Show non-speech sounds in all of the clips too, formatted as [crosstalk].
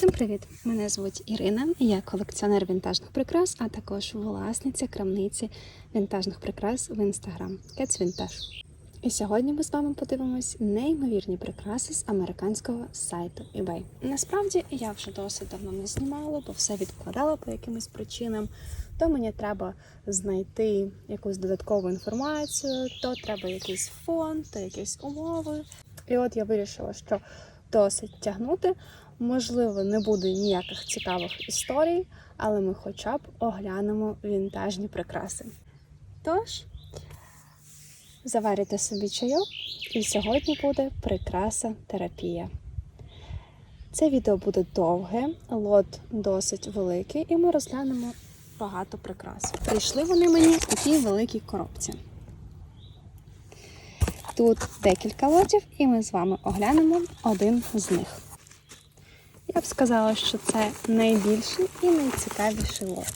Всім привіт! Мене звуть Ірина. Я колекціонер вінтажних прикрас, а також власниця крамниці вінтажних прикрас в інстаграм Vintage. І сьогодні ми з вами подивимось неймовірні прикраси з американського сайту eBay. Насправді я вже досить давно не знімала, бо все відкладала по якимось причинам. То мені треба знайти якусь додаткову інформацію, то треба якийсь фон, то якісь умови. І от я вирішила, що досить тягнути. Можливо, не буде ніяких цікавих історій, але ми хоча б оглянемо вінтажні прикраси. Тож, заварите собі чайок, і сьогодні буде прикраса терапія. Це відео буде довге, лот досить великий, і ми розглянемо багато прикрас. Прийшли вони мені в такій великій коробці. Тут декілька лотів, і ми з вами оглянемо один з них. Я б сказала, що це найбільший і найцікавіший лот.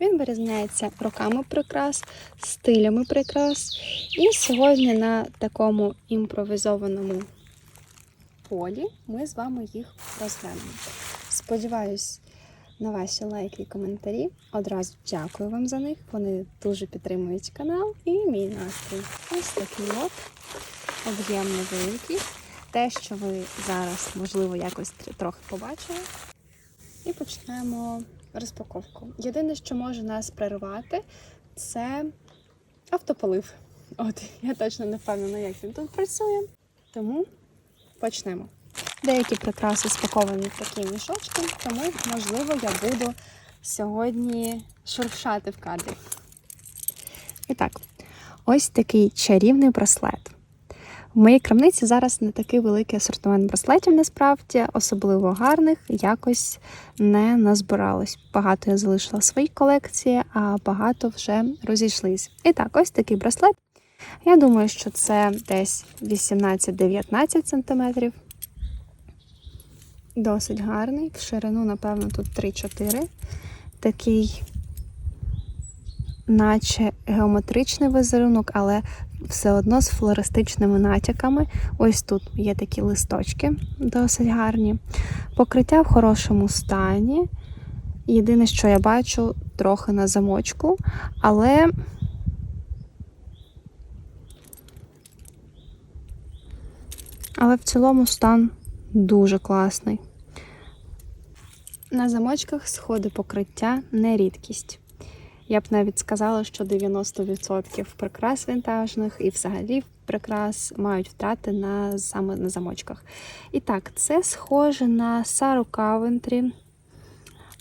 Він вирізняється роками прикрас, стилями прикрас. І сьогодні на такому імпровізованому полі ми з вами їх розглянемо. Сподіваюсь на ваші лайки і коментарі. Одразу дякую вам за них. Вони дуже підтримують канал і мій настрій. Ось такий лот, об'ємно великий те, що ви зараз, можливо, якось трохи побачили. І почнемо розпаковку. Єдине, що може нас перервати, це автополив. От, я точно не впевнена, як він тут працює. Тому почнемо. Деякі прикраси спаковані в такі мішочки, тому, можливо, я буду сьогодні шуршати в кадрі. І так, ось такий чарівний браслет. В моїй крамниці зараз не такий великий асортимент браслетів, насправді, особливо гарних, якось не назбиралось. Багато я залишила в своїй колекції, а багато вже розійшлись. І так, ось такий браслет. Я думаю, що це десь 18-19 см. Досить гарний. В ширину, напевно, тут 3-4. Такий, наче геометричний візерунок, але все одно з флористичними натяками. Ось тут є такі листочки, досить гарні. Покриття в хорошому стані. Єдине, що я бачу, трохи на замочку, але. Але в цілому стан дуже класний. На замочках сходи покриття не рідкість. Я б навіть сказала, що 90% прикрас вінтажних і взагалі прикрас мають втрати на саме на замочках. І так, це схоже на Сару Кавентрі,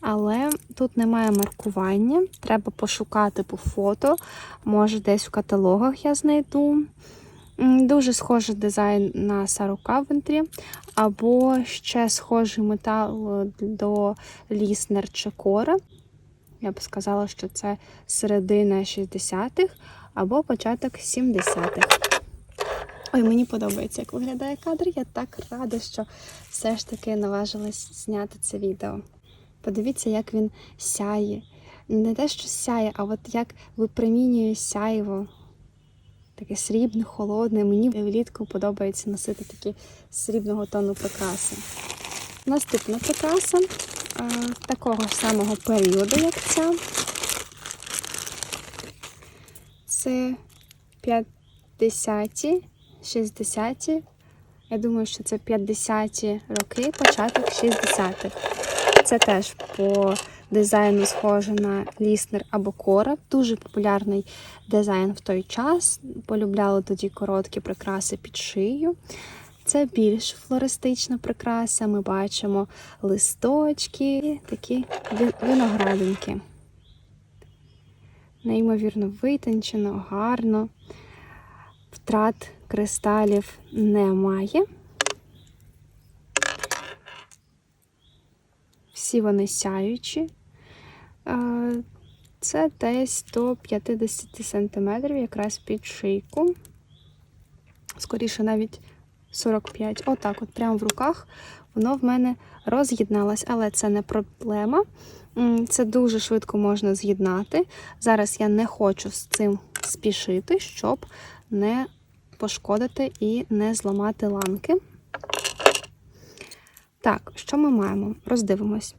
але тут немає маркування. Треба пошукати по фото. Може, десь в каталогах я знайду. Дуже схожий дизайн на Сару Кавентрі, або ще схожий метал до Ліснер чи Кора. Я б сказала, що це середина 60-х або початок 70-х. Ой, мені подобається, як виглядає кадр. Я так рада, що все ж таки наважилась зняти це відео. Подивіться, як він сяє. Не те, що сяє, а от як випромінює сяйво. Таке срібне, холодне. Мені влітку подобається носити такі срібного тону прикраси. Наступна прикраса такого самого періоду, як ця. Це 50-ті, 60-ті. Я думаю, що це 50-ті роки, початок 60-х. Це теж по дизайну схоже на ліснер або кора. Дуже популярний дизайн в той час. Полюбляли тоді короткі прикраси під шию. Це більш флористична прикраса. Ми бачимо листочки, такі виноградинки. Неймовірно витончено, гарно. Втрат кристалів немає. Всі вони сяючі. Це десь до 50 см, якраз під шийку. Скоріше навіть 45. Отак, от прямо в руках воно в мене роз'єдналось, але це не проблема. Це дуже швидко можна з'єднати. Зараз я не хочу з цим спішити, щоб не пошкодити і не зламати ланки. Так, що ми маємо? Роздивимось.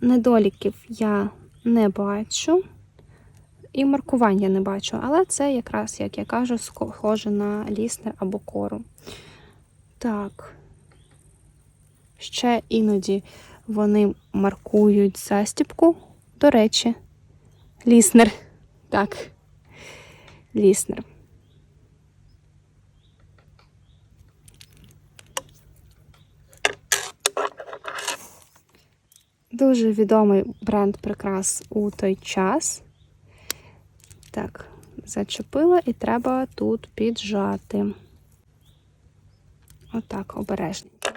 Недоліків я не бачу. І маркування не бачу, але це якраз, як я кажу, схоже на ліснер або кору. Так. Ще іноді вони маркують застіпку. До речі, ліснер. Так, ліснер. Дуже відомий бренд прикрас у той час. Так, зачепила і треба тут піджати. Отак, обережненько.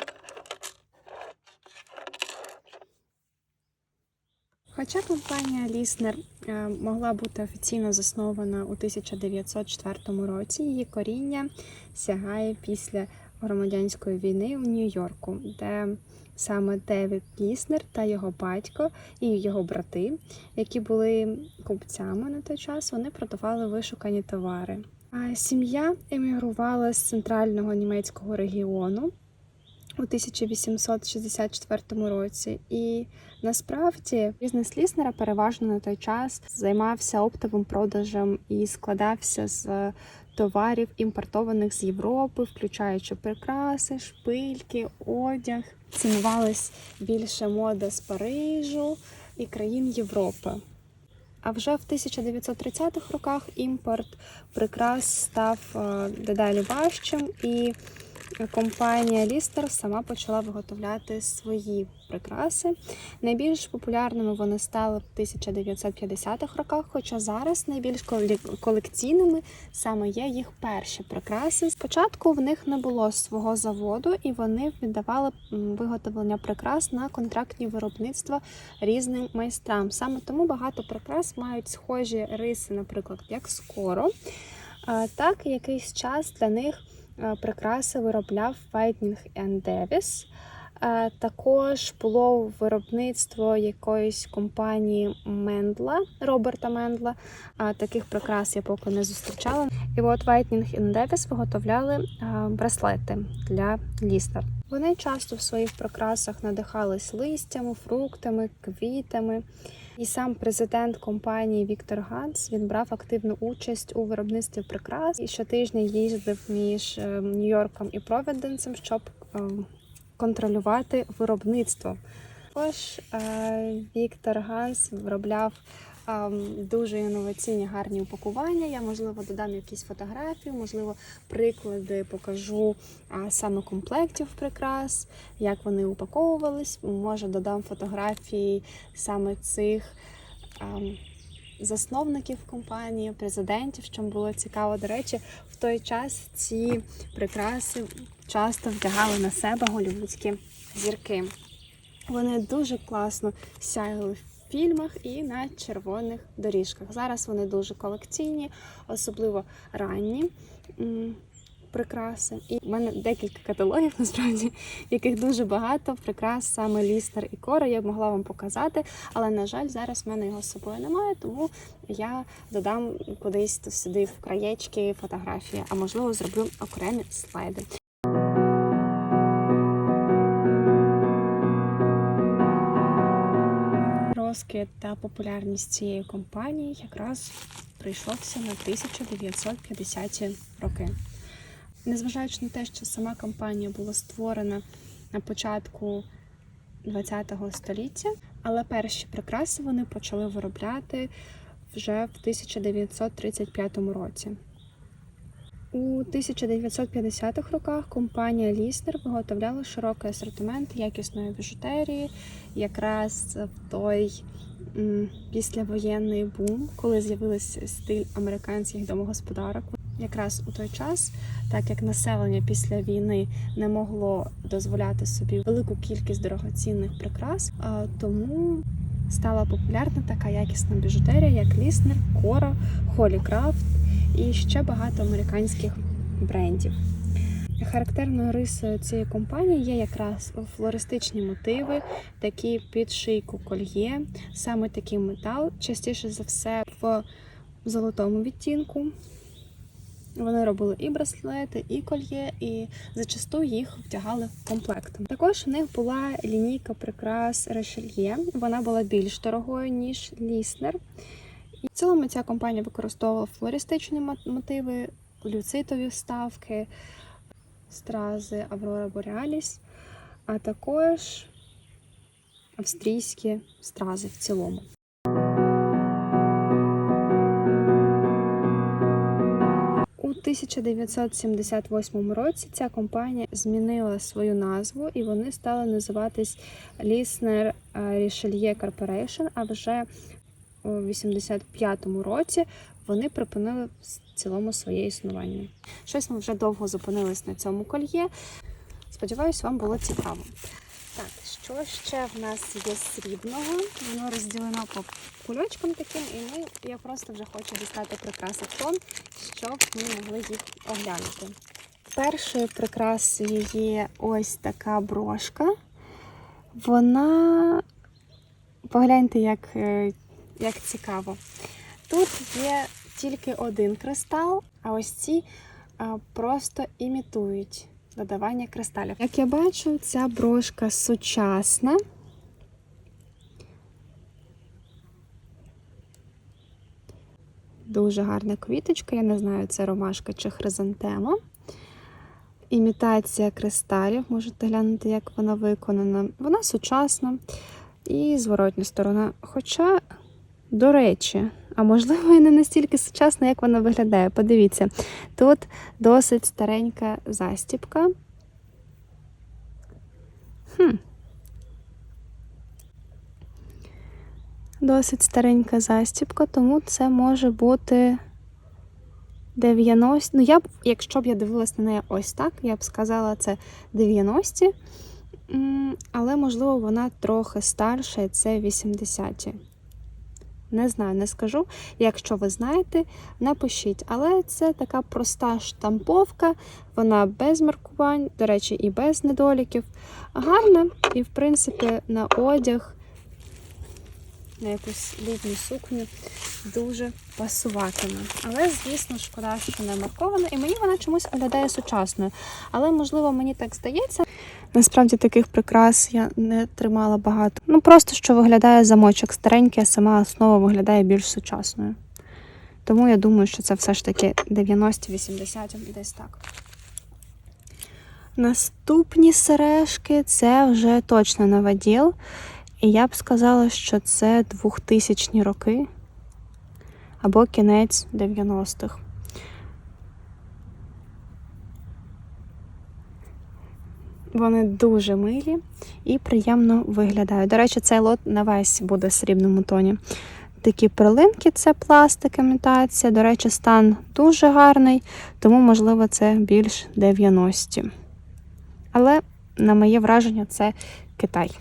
Хоча компанія Ліснер е, могла бути офіційно заснована у 1904 році, її коріння сягає після громадянської війни у Нью-Йорку, де саме Девід Ліснер та його батько і його брати, які були купцями на той час, вони продавали вишукані товари. Сім'я емігрувала з центрального німецького регіону у 1864 році, і насправді бізнес Ліснера переважно на той час займався оптовим продажем і складався з товарів, імпортованих з Європи, включаючи прикраси, шпильки, одяг. Цінувалась більше мода з Парижу і країн Європи. А вже в 1930-х роках імпорт прикрас став е, дедалі важчим, і компанія Лістер сама почала виготовляти свої прикраси. Найбільш популярними вони стали в 1950-х роках, хоча зараз найбільш колекційними саме є їх перші прикраси. Спочатку в них не було свого заводу, і вони віддавали виготовлення прикрас на контрактні виробництва різним майстрам. Саме тому багато прикрас мають схожі риси, наприклад, як скоро. Так, якийсь час для них прикраси виробляв Whitening Davis. Е, Також було виробництво якоїсь компанії Мендла, Роберта Мендла. А Таких прикрас я поки не зустрічала. І от Whitening Davis виготовляли е, браслети для лістер. Вони часто в своїх прикрасах надихались листями, фруктами, квітами. І сам президент компанії Віктор Ганс він брав активну участь у виробництві прикрас і щотижня їздив між е, Нью-Йорком і Провіденсом, щоб е, контролювати виробництво. Також е, Віктор Ганс виробляв дуже інноваційні гарні упакування. Я можливо додам якісь фотографії, можливо, приклади покажу саме комплектів прикрас, як вони упаковувались. Може, додам фотографії саме цих. Засновників компанії, президентів, що було цікаво. До речі, в той час ці прикраси часто вдягали на себе голівудські зірки. Вони дуже класно сяяли фільмах і на червоних доріжках. Зараз вони дуже колекційні, особливо ранні прикраси. І в мене декілька каталогів, [laughs] насправді, яких дуже багато прикрас саме лістер і кора. Я б могла вам показати, але на жаль, зараз в мене його з собою немає, тому я додам кудись сюди в краєчки фотографії, а можливо зроблю окремі слайди. Розквіт та популярність цієї компанії якраз прийшовся на 1950-ті роки. Незважаючи на те, що сама компанія була створена на початку ХХ століття, але перші прикраси вони почали виробляти вже в 1935 році. У 1950-х роках компанія Лістер виготовляла широкий асортимент якісної біжутерії, якраз в той післявоєнний бум, коли з'явився стиль американських домогосподарок. Якраз у той час, так як населення після війни не могло дозволяти собі велику кількість дорогоцінних прикрас, тому стала популярна така якісна біжутерія, як Ліснер, Кора, Холі Крафт і ще багато американських брендів. Характерною рисою цієї компанії є якраз флористичні мотиви, такі під шийку кольє, саме такий метал, частіше за все в золотому відтінку. Вони робили і браслети, і кольє, і зачасту їх вдягали комплектом. Також в них була лінійка прикрас Решельє. Вона була більш дорогою, ніж Ліснер. В цілому ця компанія використовувала флористичні мотиви, люцитові вставки, стрази Аврора Бореаліс, а також австрійські стрази в цілому. У 1978 році ця компанія змінила свою назву і вони стали називатись Listener Richelieu Corporation, а вже у 85-му році вони припинили в цілому своє існування. Щось ми вже довго зупинились на цьому кольє. Сподіваюсь, вам було цікаво. Так, що ще в нас є срібного? Воно розділено по кульочкам таким, і ми, я просто вже хочу дістати прикраси в тон, щоб ми могли їх оглянути. Першою прикрасою є ось така брошка. Вона, погляньте, як, е, як цікаво. Тут є тільки один кристал, а ось ці просто імітують додавання кристалів. Як я бачу, ця брошка сучасна. Дуже гарна квіточка, я не знаю, це ромашка чи хризантема. Імітація кристалів, можете глянути, як вона виконана. Вона сучасна і зворотня сторона. Хоча, до речі, а можливо, і не настільки сучасна, як вона виглядає. Подивіться, тут досить старенька застіпка. Хм. Досить старенька застіпка, тому це може бути 90. Ну, я б, якщо б я дивилась на неї ось так, я б сказала, це 90-ті. Але, можливо, вона трохи старша, і це 80-ті. Не знаю, не скажу. Якщо ви знаєте, напишіть. Але це така проста штамповка, вона без маркувань, до речі, і без недоліків. Гарна, і, в принципі, на одяг, на якусь літню сукню дуже пасуватиме. Але, звісно, шкода, що не маркована, і мені вона чомусь виглядає сучасною. Але, можливо, мені так здається. Насправді таких прикрас я не тримала багато. Ну просто що виглядає замочок старенький, а сама основа виглядає більш сучасною. Тому я думаю, що це все ж таки 90-80 десь так. Наступні сережки це вже точно новоділ. І я б сказала, що це 2000 роки або кінець 90-х. Вони дуже милі і приємно виглядають. До речі, цей лот на весь буде в срібному тоні. Такі перлинки це пластик, імітація. До речі, стан дуже гарний, тому, можливо, це більш 90. Але, на моє враження, це Китай.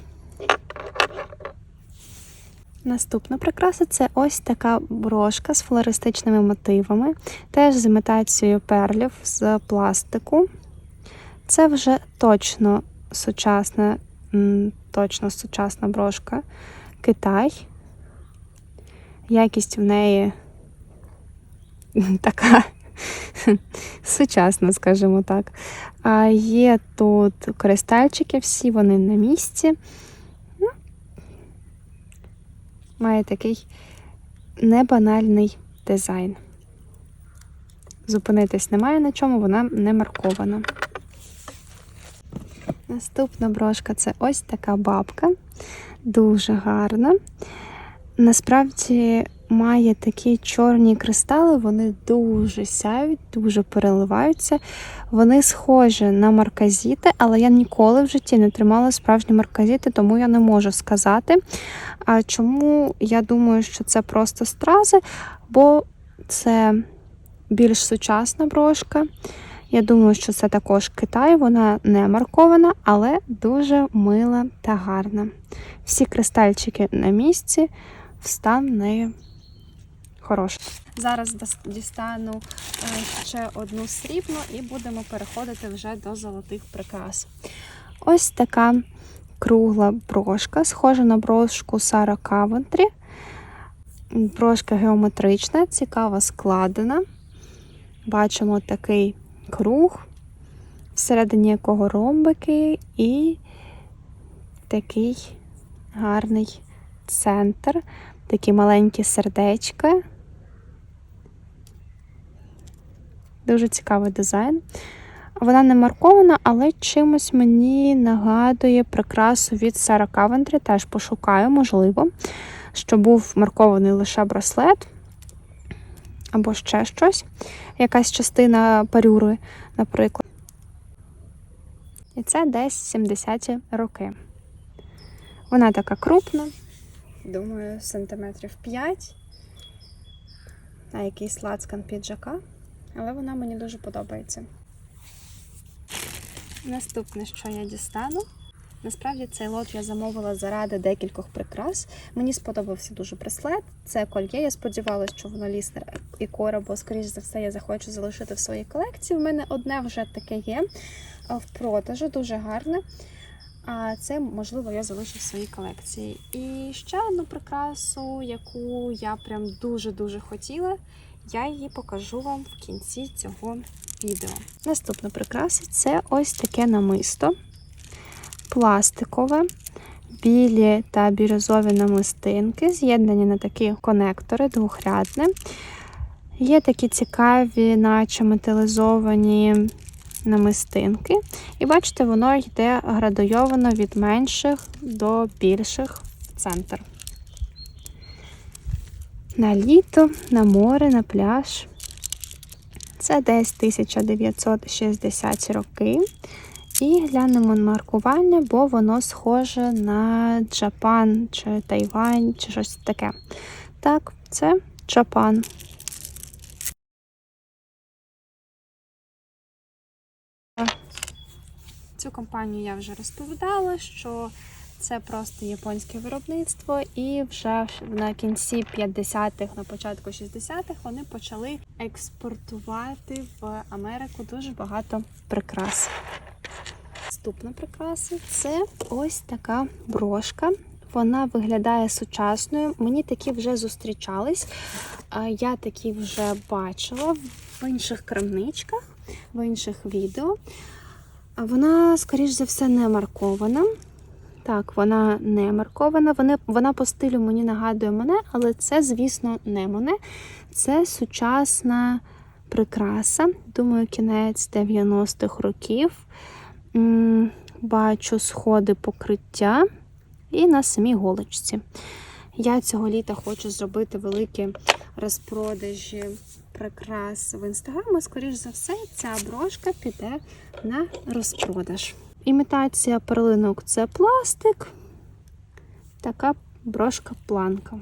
Наступна прикраса це ось така брошка з флористичними мотивами, теж з імітацією перлів з пластику. Це вже точно сучасна, точно сучасна брошка Китай. Якість в неї [laughs] така [laughs] сучасна, скажімо так. А є тут кристальчики, всі вони на місці. Ну, Має такий небанальний дизайн. Зупинитись немає на чому, вона не маркована. Наступна брошка це ось така бабка, дуже гарна. Насправді має такі чорні кристали, вони дуже сяють, дуже переливаються. Вони схожі на марказіти, але я ніколи в житті не тримала справжні марказіти, тому я не можу сказати. А чому я думаю, що це просто стрази, бо це більш сучасна брошка. Я думаю, що це також Китай, вона не маркована, але дуже мила та гарна. Всі кристальчики на місці, стан в неї хороший. Зараз дістану е, ще одну срібну і будемо переходити вже до золотих прикрас. Ось така кругла брошка, схожа на брошку Сара Кавентрі. Брошка геометрична, цікаво складена. бачимо такий круг, всередині якого ромбики і такий гарний центр, такі маленькі сердечка. Дуже цікавий дизайн. Вона не маркована, але чимось мені нагадує прикрасу від Сара Кавентрі. Теж пошукаю, можливо, що був маркований лише браслет або ще щось. Якась частина парюри, наприклад. І це десь 70-ті роки. Вона така крупна, думаю, сантиметрів 5. А якийсь лацкан піджака. Але вона мені дуже подобається. Наступне, що я дістану. Насправді цей лот я замовила заради декількох прикрас. Мені сподобався дуже браслет. Це кольє. Я сподівалася, що воно ліснер і кора, бо, скоріш за все, я захочу залишити в своїй колекції. В мене одне вже таке є в продажу, дуже гарне. А це, можливо, я залишу в своїй колекції. І ще одну прикрасу, яку я прям дуже-дуже хотіла. Я її покажу вам в кінці цього відео. Наступна прикраса це ось таке намисто пластикове, білі та бірюзові намистинки, з'єднані на такі конектори, двохрядне. Є такі цікаві, наче металізовані намистинки. І бачите, воно йде градуйовано від менших до більших в центр. На літо, на море, на пляж. Це десь 1960 роки. І глянемо на маркування, бо воно схоже на Джапан чи Тайвань, чи щось таке. Так, це Джапан. Цю компанію я вже розповідала, що це просто японське виробництво, і вже на кінці 50-х, на початку 60-х вони почали експортувати в Америку дуже багато прикрас. Наступна прикраса це ось така брошка. Вона виглядає сучасною. Мені такі вже зустрічались. Я такі вже бачила в інших крамничках, в інших відео. Вона, скоріш за все, не маркована. Так, вона не маркована. Вона, вона по стилю мені нагадує мене, але це, звісно, не мене. Це сучасна прикраса. Думаю, кінець 90-х років. Бачу сходи покриття і на самій голочці. Я цього літа хочу зробити великі розпродажі прикрас в інстаграм. І, скоріш за все, ця брошка піде на розпродаж. Імітація перлинок це пластик, така брошка-планка.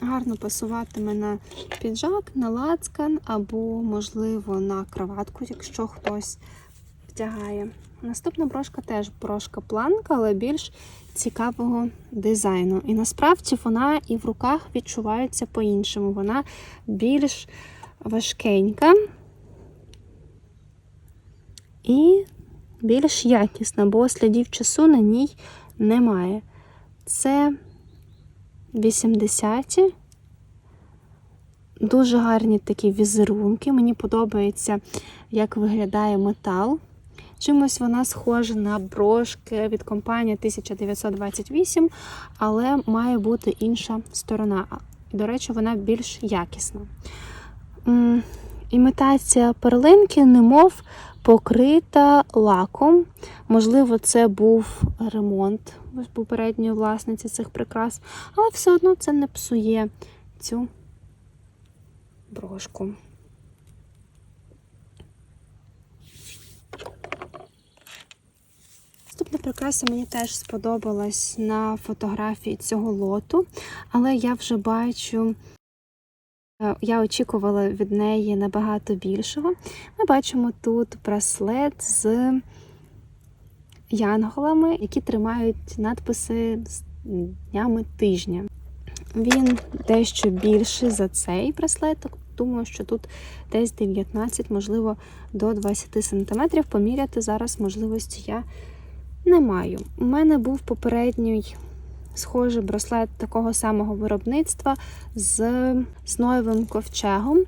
Гарно пасуватиме на піджак, на лацкан або, можливо, на кроватку, якщо хтось вдягає. Наступна брошка теж брошка-планка, але більш цікавого дизайну. І насправді вона і в руках відчувається по-іншому. Вона більш важкенька і більш якісна, бо слідів часу на ній немає. Це 80-ті. Дуже гарні такі візерунки. Мені подобається, як виглядає метал. Чимось вона схожа на брошки від компанії 1928, але має бути інша сторона. До речі, вона більш якісна. Імітація перлинки, немов покрита лаком. Можливо, це був ремонт попередньої власниці цих прикрас, але все одно це не псує цю брошку. Наступна прикраса мені теж сподобалась на фотографії цього лоту, але я вже бачу, я очікувала від неї набагато більшого. Ми бачимо тут браслет з янголами, які тримають надписи з днями тижня. Він дещо більший за цей браслеток. Думаю, що тут десь 19, можливо, до 20 см. Поміряти зараз можливості я не маю. У мене був попередній схожий браслет такого самого виробництва з сноєвим ковчегом.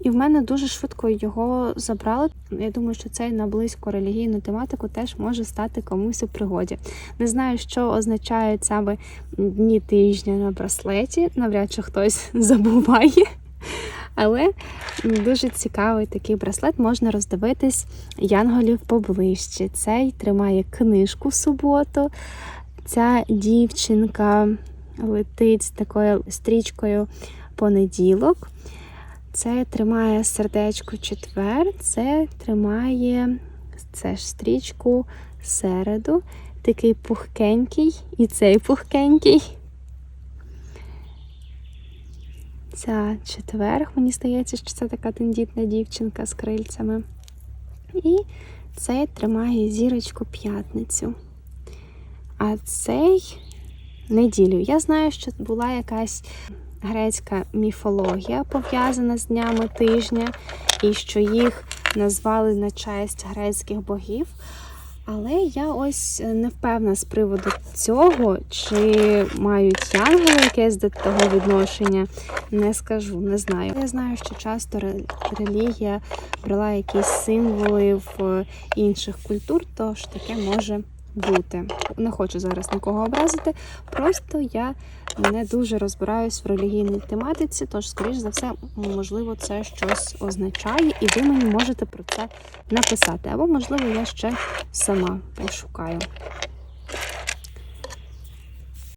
І в мене дуже швидко його забрали. Я думаю, що цей на близько релігійну тематику теж може стати комусь у пригоді. Не знаю, що означають саме дні тижня на браслеті. Навряд чи хтось [laughs] забуває. Але дуже цікавий такий браслет. Можна роздивитись янголів поближче. Цей тримає книжку в суботу. Ця дівчинка летить з такою стрічкою понеділок. Це тримає сердечко четвер, це тримає це ж стрічку середу. Такий пухкенький, і цей пухкенький. Ця четверг, мені здається, що це така тендітна дівчинка з крильцями. І цей тримає зірочку п'ятницю. А цей неділю. Я знаю, що була якась грецька міфологія пов'язана з днями тижня, і що їх назвали на честь грецьких богів. Але я ось не впевнена з приводу цього, чи мають янголи якесь до того відношення, не скажу, не знаю. Я знаю, що часто релігія брала якісь символи в інших культур, тож таке може бути. Не хочу зараз нікого образити, просто я не дуже розбираюсь в релігійній тематиці, тож, скоріш за все, можливо, це щось означає, і ви мені можете про це написати. Або, можливо, я ще сама пошукаю.